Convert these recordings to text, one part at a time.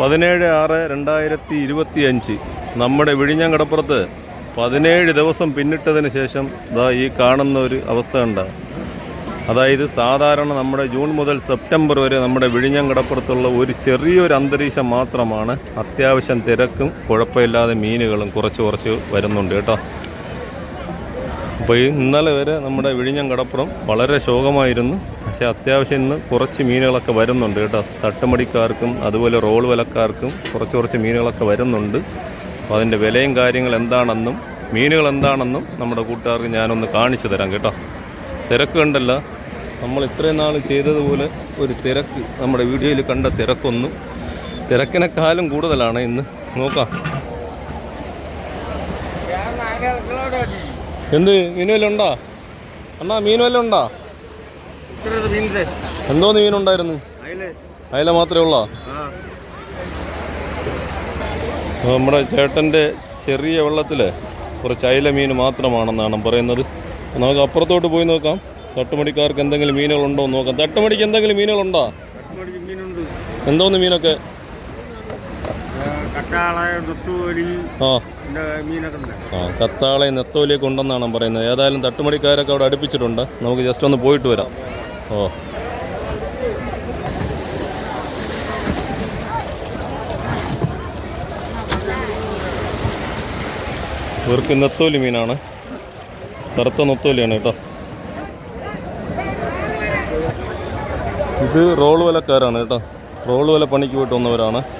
പതിനേഴ് ആറ് രണ്ടായിരത്തി ഇരുപത്തി അഞ്ച് നമ്മുടെ വിഴിഞ്ഞം കടപ്പുറത്ത് പതിനേഴ് ദിവസം പിന്നിട്ടതിന് ശേഷം ഇതാ ഈ കാണുന്ന ഒരു അവസ്ഥ ഉണ്ട് അതായത് സാധാരണ നമ്മുടെ ജൂൺ മുതൽ സെപ്റ്റംബർ വരെ നമ്മുടെ വിഴിഞ്ഞം കടപ്പുറത്തുള്ള ഒരു ചെറിയൊരു അന്തരീക്ഷം മാത്രമാണ് അത്യാവശ്യം തിരക്കും കുഴപ്പമില്ലാതെ മീനുകളും കുറച്ച് കുറച്ച് വരുന്നുണ്ട് കേട്ടോ. അപ്പോൾ ഈ ഇന്നലെ വരെ നമ്മുടെ വിഴിഞ്ഞം കടപ്പുറം വളരെ ശോകമായിരുന്നു. പക്ഷേ അത്യാവശ്യം ഇന്ന് കുറച്ച് മീനുകളൊക്കെ വരുന്നുണ്ട് കേട്ടോ. തട്ടുമടിക്കാർക്കും അതുപോലെ റോൾ വിലക്കാർക്കും കുറച്ച് കുറച്ച് മീനുകളൊക്കെ വരുന്നുണ്ട്. അപ്പോൾ അതിന്റെ വിലയും കാര്യങ്ങൾ എന്താണെന്നും മീനുകൾ എന്താണെന്നും നമ്മുടെ കൂട്ടുകാർക്ക് ഞാനൊന്ന് കാണിച്ചു തരാം കേട്ടോ. തിരക്ക് കണ്ടല്ല. നമ്മൾ ഇത്രയും നാൾ ചെയ്തതുപോലെ ഒരു തിരക്ക് നമ്മുടെ വീഡിയോയിൽ കണ്ട തിരക്കൊന്നും. തിരക്കിനെക്കാളും കൂടുതലാണ് ഇന്ന്. നോക്കാം. എന്ത്? മീൻ വല്ലതും ഉണ്ടോ? അണ്ണാ മീൻ വല്ലതും ഉണ്ടോ? എന്തോന്ന് മീനുണ്ടായിരുന്നു അയല മാത്രമേ ഉള്ളോ? നമ്മുടെ ചേട്ടന്റെ ചെറിയ വെള്ളത്തിൽ കുറച്ച് അയല മീൻ മാത്രമാണെന്നാണ് പറയുന്നത്. നമുക്ക് അപ്പുറത്തോട്ട് പോയി നോക്കാം. തട്ടുമടിക്കാർക്ക് എന്തെങ്കിലും മീനുകളുണ്ടോ എന്ന് നോക്കാം. തട്ടുമടിക്ക് എന്തെങ്കിലും മീനുകളുണ്ടോ എന്തോന്ന് മീനൊക്കെ ആ. കത്താളെ നെത്തോലിയൊക്കെ ഉണ്ടെന്നാണ് പറയുന്നത്. ഏതായാലും തട്ടുമടിക്കാരൊക്കെ അവിടെ അടുപ്പിച്ചിട്ടുണ്ട്. നമുക്ക് ജസ്റ്റ് ഒന്ന് പോയിട്ട് വരാം. ഓ. ഇവർക്ക് നെത്തോലി മീനാണ്. കറുത്ത നെത്തോലിയാണ് കേട്ടോ. ഇത് റോൾ വിലക്കാരാണ് കേട്ടോ. റോൾ വില പണിക്ക് പോയിട്ട് വന്നവരാണ്.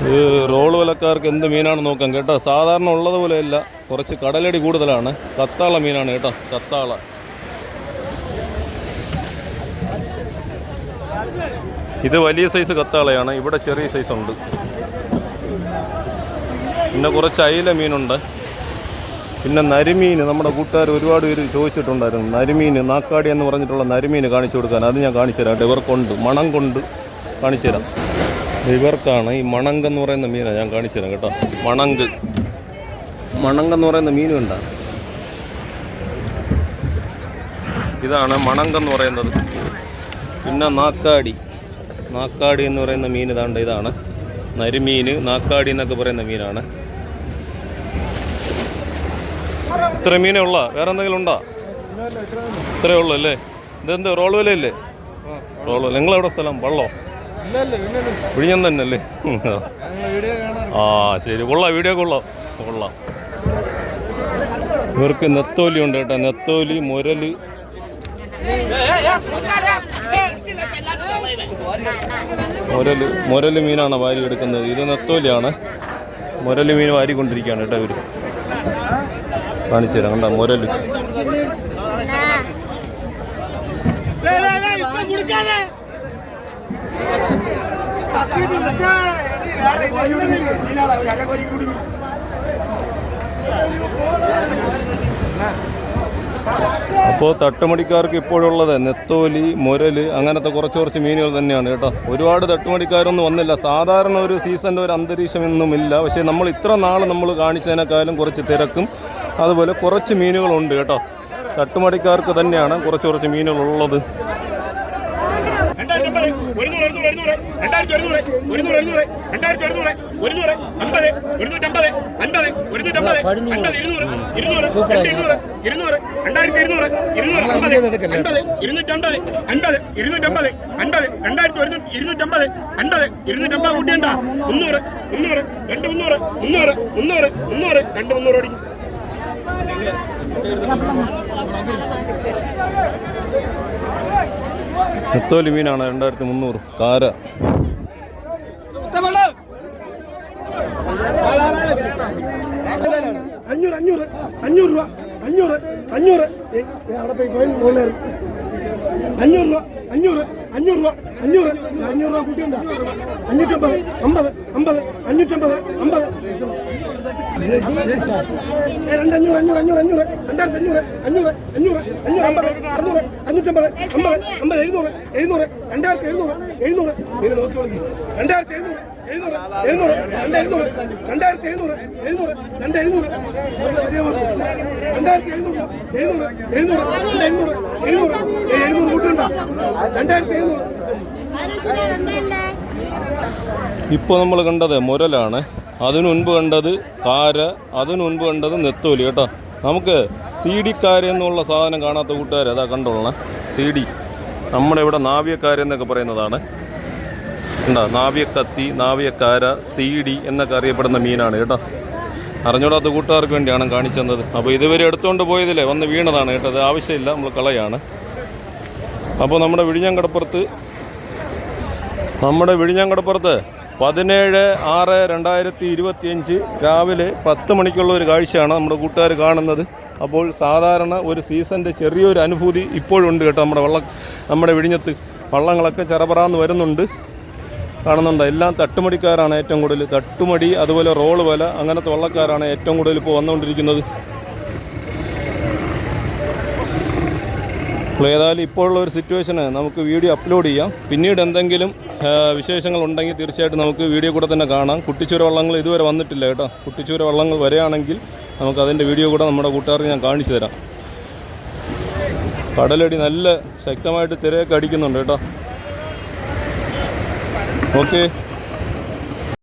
ഇത് റോൾ വിലക്കാർക്ക് എന്ത് മീനാണ് നോക്കാം കേട്ടോ. സാധാരണ ഉള്ളതുപോലെ അല്ല. കുറച്ച് കടലടി കൂടുതലാണ്. കത്താള മീനാണ് കേട്ടോ. കത്താള. ഇത് വലിയ സൈസ് കത്താളയാണ്. ഇവിടെ ചെറിയ സൈസ് ഉണ്ട്. പിന്നെ കുറച്ച് അയില മീനുണ്ട്. പിന്നെ നരിമീൻ നമ്മുടെ കൂട്ടുകാർ ഒരുപാട് പേര് ചോദിച്ചിട്ടുണ്ടായിരുന്നു. നരിമീൻ നാക്കാടി എന്ന് പറഞ്ഞിട്ടുള്ള നരിമീൻ കാണിച്ചു കൊടുക്കാൻ. അത് ഞാൻ കാണിച്ചു തരാം ഇവർക്കുണ്ട്. മണം കൊണ്ട് കാണിച്ചു തരാം. ഇവർക്കാണ് ഈ മണങ്ക് എന്ന് പറയുന്ന മീനാണ് ഞാൻ കാണിച്ചു തരാം കേട്ടോ. മണങ്ക്. മണങ്ക് എന്ന് പറയുന്ന മീൻ ഉണ്ട്. ഇതാണ് മണങ്ക് എന്ന് പറയുന്നത്. പിന്നെ നാക്കാടി. നാക്കാടി എന്ന് പറയുന്ന മീൻ ഇതാണ്ട് ഇതാണ്. നരിമീൻ നാക്കാടി എന്നൊക്കെ പറയുന്ന മീനാണ്. ഇത്ര മീനേ ഉള്ള? വേറെ എന്തെങ്കിലും ഉണ്ടോ? ഇത്രയേ ഉള്ളൂ അല്ലേ? ഇതെന്ത് റോൾ വിലയല്ലേ? റോൾ വില. നിങ്ങളെവിടെ സ്ഥലം? വള്ളോ? വിഴിഞ്ഞം തന്നെ അല്ലേ ആ ശരി. കൊള്ളാം വീഡിയോ കൊള്ളാം. കൊള്ളാം. ഇവർക്ക് നെത്തോലി ഉണ്ട് കേട്ടോ. നെത്തോലി മുരൽ. മുരൽ മുരൽ മീനാണ് വാരി എടുക്കുന്നത്. ഇത് നെത്തോലിയാണ്. മുരൽ മീൻ വാരിക്കൊണ്ടിരിക്കുകയാണ് കേട്ടോ ഇവർ കാണിച്ചു തരാം. കണ്ട? മുരൽ. അപ്പോൾ തട്ടുമടിക്കാർക്ക് ഇപ്പോഴുള്ളത് നെത്തോലി മുരൽ അങ്ങനത്തെ കുറച്ച് കുറച്ച് മീനുകൾ തന്നെയാണ് കേട്ടോ. ഒരുപാട് തട്ടുമടിക്കാരൊന്നും വന്നില്ല. സാധാരണ ഒരു സീസണിന്റെ ഒരു അന്തരീക്ഷം പക്ഷേ നമ്മൾ ഇത്ര നാൾ നമ്മൾ കാണിച്ചതിനേക്കാളും കുറച്ച് തിരക്കും. അതുപോലെ കുറച്ച് മീനുകളുണ്ട് കേട്ടോ. തട്ടുമടിക്കാർക്ക് തന്നെയാണ് കുറച്ച് കുറച്ച് മീനുകളുള്ളത്. രണ്ടായിരത്തി ഒരുന്നൂറ് ഒരുന്നൂറ് രണ്ടായിരത്തി ഒരുന്നൂറ് ഒരുന്നൂറ് ഒരുന്നൂറ്. രണ്ടായിരത്തി ഒരുന്നൂറ് ഒരുന്നൂറ് അമ്പത് ഒരുന്നൂറ്റമ്പത് അൻപത് ഒരുന്നൂറ്റമ്പത് അൻപത് ഇരുന്നൂറ് ഇരുന്നൂറ് ഇരുന്നൂറ് ഇരുന്നൂറ് രണ്ടായിരത്തി ഇരുന്നൂറ് ഇരുന്നൂറ് അമ്പത് അൻപത് ഇരുന്നൂറ്റമ്പത് അൻപത് ഇരുന്നൂറ്റമ്പത് അൻപത് രണ്ടായിരത്തി ഒരുന്നൂറ്റി ഇരുന്നൂറ്റമ്പത് അൻപത് ഇരുന്നൂറ്റമ്പത് കൂട്ടിയണ്ട മുന്നൂറ് മുന്നൂറ് രണ്ട് മുന്നൂറ് മുന്നൂറ് മുന്നൂറ് മുന്നൂറ് രണ്ട് മുന്നൂറ് ഓടി. നെത്തോലി മീനാണ് രണ്ടായിരത്തി മുന്നൂറ്. കാര. അഞ്ഞൂറ് അഞ്ഞൂറ് അഞ്ഞൂറ് രൂപ അഞ്ഞൂറ് അഞ്ഞൂറ്. അഞ്ഞൂറ് രൂപ അഞ്ഞൂറ് രൂപ അഞ്ഞൂറ്. അഞ്ഞൂറ് രൂപ കൂട്ടിയുണ്ടോ? അഞ്ഞൂറ്റമ്പത് അമ്പത് അമ്പത് അഞ്ഞൂറ്റമ്പത് അമ്പത്. രണ്ട് അഞ്ഞൂറ് അഞ്ഞൂറ് അഞ്ഞൂറ് അഞ്ഞൂറ് രണ്ടായിരത്തി അഞ്ഞൂറ് അഞ്ഞൂറ് അഞ്ഞൂറ് അഞ്ഞൂറ് അമ്പത് അറുന്നൂറ് അറുന്നൂറ്റമ്പത് അമ്പത് അമ്പത് എഴുന്നൂറ് എഴുന്നൂറ് രണ്ടായിരത്തി എഴുന്നൂറ് എഴുന്നൂറ്. ഇത് നോക്കി വിളിക്കും രണ്ടായിരത്തി എഴുന്നൂറ് എഴുന്നൂറ് എഴുന്നൂറ് രണ്ട് എഴുന്നൂറ് രണ്ടായിരത്തി എഴുന്നൂറ് എഴുന്നൂറ് രണ്ട് എഴുന്നൂറ്. രണ്ടായിരത്തി എഴുന്നൂറ് എഴുന്നൂറ് എഴുന്നൂറ് രണ്ട് എഴുന്നൂറ് എഴുന്നൂറ്. എഴുന്നൂറ് കൂട്ടുണ്ടോ. രണ്ടായിരത്തി എഴുന്നൂറ്. ഇപ്പോൾ നമ്മൾ കണ്ടത് മുരലാണ്. അതിനു മുൻപ് കണ്ടത് കാര അതിനു മുൻപ് കണ്ടത് നെത്തോലി കേട്ടോ. നമുക്ക് സി ഡിക്കാര എന്നുള്ള സാധനം കാണാത്ത കൂട്ടുകാർ അതാ കണ്ടോളണം. സി ഡി നമ്മുടെ ഇവിടെ നാവ്യക്കാരെന്നൊക്കെ പറയുന്നതാണ്. ഉണ്ടോ നാവ്യക്കത്തി നാവ്യക്കാര സി ഡി എന്നൊക്കെ അറിയപ്പെടുന്ന മീനാണ് കേട്ടോ. അറിഞ്ഞൂടാത്ത കൂട്ടുകാർക്ക് വേണ്ടിയാണ് കാണിച്ചു തന്നത് അപ്പോൾ ഇതുവരെ എടുത്തുകൊണ്ട് പോയതില്ലേ വന്ന് വീണതാണ് കേട്ടോ. അത് ആവശ്യമില്ല നമ്മൾ കളയാണ്. അപ്പോൾ നമ്മുടെ വിഴിഞ്ഞാങ്കടപ്പുറത്ത് നമ്മുടെ വിഴിഞ്ഞാങ്കടപ്പുറത്ത് പതിനേഴ് ആറ് രണ്ടായിരത്തി ഇരുപത്തിയഞ്ച് രാവിലെ പത്ത് മണിക്കുള്ള ഒരു കാഴ്ചയാണ് നമ്മുടെ കൂട്ടുകാർ കാണുന്നത്. അപ്പോൾ സാധാരണ ഒരു സീസണിന്റെ ചെറിയൊരു അനുഭൂതി ഇപ്പോഴുണ്ട് കേട്ടോ നമ്മുടെ വള്ളം നമ്മുടെ വിഴിഞ്ഞത്ത്. വള്ളങ്ങളൊക്കെ ചെറപറാന്ന് വരുന്നുണ്ട്. കാണുന്നുണ്ട്? എല്ലാം തട്ടുമടിക്കാരാണ് ഏറ്റവും കൂടുതൽ. തട്ടുമടി അതുപോലെ റോൾ വല അങ്ങനത്തെ വള്ളക്കാരാണ് ഏറ്റവും കൂടുതൽ ഇപ്പോൾ വന്നുകൊണ്ടിരിക്കുന്നത്. അപ്പോൾ ഏതായാലും ഇപ്പോഴുള്ള ഒരു സിറ്റുവേഷന് നമുക്ക് വീഡിയോ അപ്ലോഡ് ചെയ്യാം. പിന്നീട് എന്തെങ്കിലും വിശേഷങ്ങൾ ഉണ്ടെങ്കിൽ തീർച്ചയായിട്ടും നമുക്ക് വീഡിയോ കൂടെ തന്നെ കാണാം. കുട്ടിച്ചൂര വള്ളങ്ങൾ ഇതുവരെ വന്നിട്ടില്ല കേട്ടോ. കുട്ടിച്ചൂര വള്ളങ്ങൾ വരികയാണെങ്കിൽ നമുക്ക് അതിന്റെ വീഡിയോ കൂടെ നമ്മുടെ കൂട്ടുകാർക്ക് ഞാൻ കാണിച്ചു തരാം. കടലടി നല്ല ശക്തമായിട്ട് തിരയൊക്കെ അടിക്കുന്നുണ്ട് കേട്ടോ. ഓക്കെ.